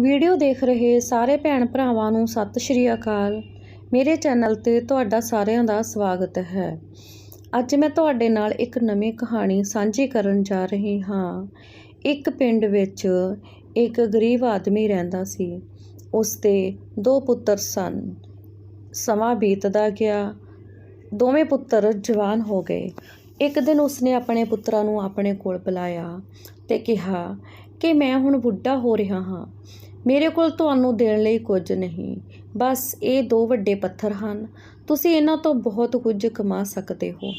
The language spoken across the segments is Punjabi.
ਵੀਡੀਓ ਦੇਖ ਰਹੇ ਸਾਰੇ ਭੈਣ ਭਰਾਵਾਂ ਨੂੰ ਸਤਿ ਸ਼੍ਰੀ ਅਕਾਲ। ਮੇਰੇ ਚੈਨਲ ਤੇ ਤੁਹਾਡਾ ਸਾਰਿਆਂ ਦਾ ਸਵਾਗਤ ਹੈ। ਅੱਜ ਮੈਂ ਤੁਹਾਡੇ ਨਾਲ ਇੱਕ ਨਵੀਂ ਕਹਾਣੀ ਸਾਂਝੀ ਕਰਨ ਜਾ ਰਹੀ ਹਾਂ। ਇੱਕ ਪਿੰਡ ਵਿੱਚ ਇੱਕ ਗਰੀਬ ਆਦਮੀ ਰਹਿੰਦਾ ਸੀ। ਉਸ ਦੇ ਦੋ ਪੁੱਤਰ ਸਨ। ਸਮਾਂ ਬੀਤਦਾ ਗਿਆ। ਦੋਵੇਂ ਪੁੱਤਰ ਜਵਾਨ ਹੋ ਗਏ। ਇੱਕ ਦਿਨ ਉਸਨੇ ਆਪਣੇ ਪੁੱਤਰਾਂ ਨੂੰ ਆਪਣੇ ਕੋਲ ਬੁਲਾਇਆ ਤੇ ਕਿਹਾ ਕਿ ਮੈਂ ਹੁਣ ਬੁੱਢਾ ਹੋ ਰਿਹਾ ਹਾਂ। ਮੇਰੇ ਕੋਲ ਤੁਹਾਨੂੰ ਦੇਣ ਲਈ ਕੁਝ ਨਹੀਂ। ਬਸ ਇਹ ਦੋ ਵੱਡੇ ਪੱਥਰ ਹਨ। ਤੁਸੀਂ ਇਹਨਾਂ ਤੋਂ ਬਹੁਤ ਕੁਝ ਕਮਾ ਸਕਦੇ ਹੋ।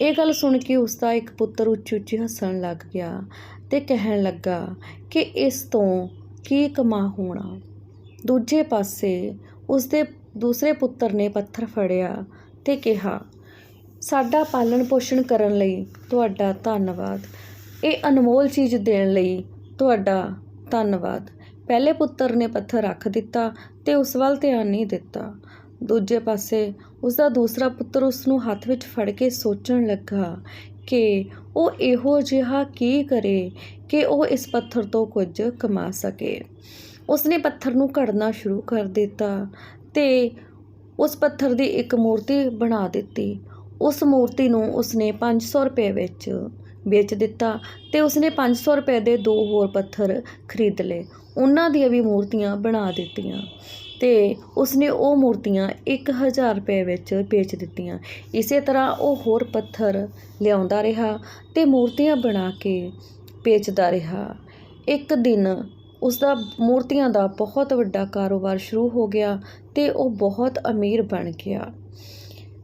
ਇਹ ਗੱਲ ਸੁਣ ਕੇ ਉਸ ਦਾ ਇੱਕ ਪੁੱਤਰ ਉੱਚੀ ਉੱਚੀ ਹੱਸਣ ਲੱਗ ਗਿਆ ਤੇ ਕਹਿਣ ਲੱਗਾ ਕਿ ਇਸ ਤੋਂ ਕੀ ਕਮਾ ਹੋਣਾ। ਦੂਜੇ ਪਾਸੇ ਉਸ ਦੇ ਦੂਸਰੇ ਪੁੱਤਰ ਨੇ ਪੱਥਰ ਫੜਿਆ ਤੇ ਕਿਹਾ, ਸਾਡਾ ਪਾਲਣ ਪੋਸ਼ਣ ਕਰਨ ਲਈ ਤੁਹਾਡਾ ਧੰਨਵਾਦ। ਇਹ ਅਨਮੋਲ ਚੀਜ਼ ਦੇਣ ਲਈ ਤੁਹਾਡਾ ਧੰਨਵਾਦ। ਪਹਿਲੇ ਪੁੱਤਰ ਨੇ ਪੱਥਰ ਰੱਖ ਦਿੱਤਾ ਤੇ ਉਸ ਵੱਲ ਧਿਆਨ ਨਹੀਂ ਦਿੱਤਾ। ਦੂਜੇ ਪਾਸੇ ਉਸ ਦਾ ਦੂਸਰਾ ਪੁੱਤਰ ਉਸ ਨੂੰ ਹੱਥ ਵਿੱਚ ਫੜ ਕੇ ਸੋਚਣ ਲੱਗਾ ਕਿ ਉਹ ਇਹੋ ਜਿਹਾ ਕੀ ਕਰੇ ਕਿ ਉਹ ਇਸ ਪੱਥਰ ਤੋਂ ਕੁਝ ਕਮਾ ਸਕੇ। ਉਸਨੇ ਪੱਥਰ ਨੂੰ ਘੜਨਾ ਸ਼ੁਰੂ ਕਰ ਦਿੱਤਾ ਤੇ ਉਸ ਪੱਥਰ ਦੀ ਇੱਕ ਮੂਰਤੀ ਬਣਾ ਦਿੱਤੀ। ਉਸ ਮੂਰਤੀ ਨੂੰ ਉਸਨੇ 500 ਰੁਪਏ ਵਿੱਚ ਵੇਚ ਦਿੱਤਾ ਤੇ ਉਸਨੇ 500 ਰੁਪਏ ਦੇ ਦੋ ਹੋਰ ਪੱਥਰ ਖਰੀਦ ਲਏ। ਉਹਨਾਂ ਦੀਆਂ ਵੀ ਮੂਰਤੀਆਂ ਬਣਾ ਦਿੱਤੀਆਂ ਤੇ ਉਸਨੇ ਉਹ ਮੂਰਤੀਆਂ 1000 ਰੁਪਏ ਵਿੱਚ ਵੇਚ ਦਿੱਤੀਆਂ। ਇਸੇ ਤਰ੍ਹਾਂ ਉਹ ਹੋਰ ਪੱਥਰ ਲਿਆਉਂਦਾ ਰਿਹਾ ਤੇ ਮੂਰਤੀਆਂ ਬਣਾ ਕੇ ਵੇਚਦਾ ਰਿਹਾ। ਇੱਕ ਦਿਨ ਉਸ ਦਾ ਮੂਰਤੀਆਂ ਦਾ ਬਹੁਤ ਵੱਡਾ ਕਾਰੋਬਾਰ ਸ਼ੁਰੂ ਹੋ ਗਿਆ ਤੇ ਉਹ ਬਹੁਤ ਅਮੀਰ ਬਣ ਗਿਆ।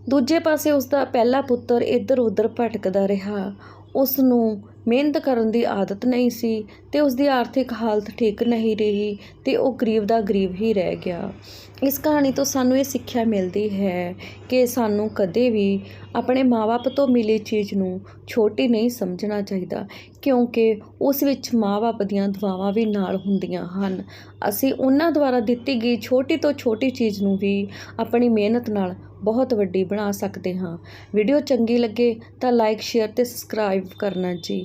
ਦੂਜੇ ਪਾਸੇ ਉਸ ਦਾ ਪਹਿਲਾ ਪੁੱਤਰ ਇੱਧਰ ਉੱਧਰ ਭਟਕਦਾ ਰਿਹਾ। ਉਸ ਨੂੰ ਮਿਹਨਤ ਕਰਨ ਦੀ ਆਦਤ ਨਹੀਂ ਸੀ ਤੇ ਉਸ ਦੀ ਆਰਥਿਕ ਹਾਲਤ ਠੀਕ ਨਹੀਂ ਰਹੀ ਤੇ ਉਹ ਗਰੀਬ ਦਾ ਗਰੀਬ ਹੀ ਰਹਿ ਗਿਆ। ਇਸ ਕਹਾਣੀ ਤੋਂ ਸਾਨੂੰ ਇਹ ਸਿੱਖਿਆ ਮਿਲਦੀ ਹੈ ਕਿ ਸਾਨੂੰ ਕਦੇ ਵੀ ਆਪਣੇ ਮਾਪੇ ਤੋਂ ਮਿਲੀ ਚੀਜ਼ ਨੂੰ ਛੋਟੀ ਨਹੀਂ ਸਮਝਣਾ ਚਾਹੀਦਾ, ਕਿਉਂਕਿ ਉਸ ਵਿੱਚ ਮਾਪੇ ਦੀਆਂ ਦੁਆਵਾਂ ਵੀ ਨਾਲ ਹੁੰਦੀਆਂ ਹਨ। ਅਸੀਂ ਉਹਨਾਂ ਦੁਆਰਾ ਦਿੱਤੀ ਗਈ ਛੋਟੀ ਤੋਂ ਛੋਟੀ ਚੀਜ਼ ਨੂੰ ਵੀ ਆਪਣੀ ਮਿਹਨਤ ਨਾਲ ਬਹੁਤ ਵੱਡੀ ਬਣਾ ਸਕਦੇ ਹਾਂ। ਵੀਡੀਓ ਚੰਗੀ ਲੱਗੇ ਤਾਂ ਲਾਈਕ, ਸ਼ੇਅਰ ਤੇ ਸਬਸਕ੍ਰਾਈਬ ਕਰਨਾ ਜੀ।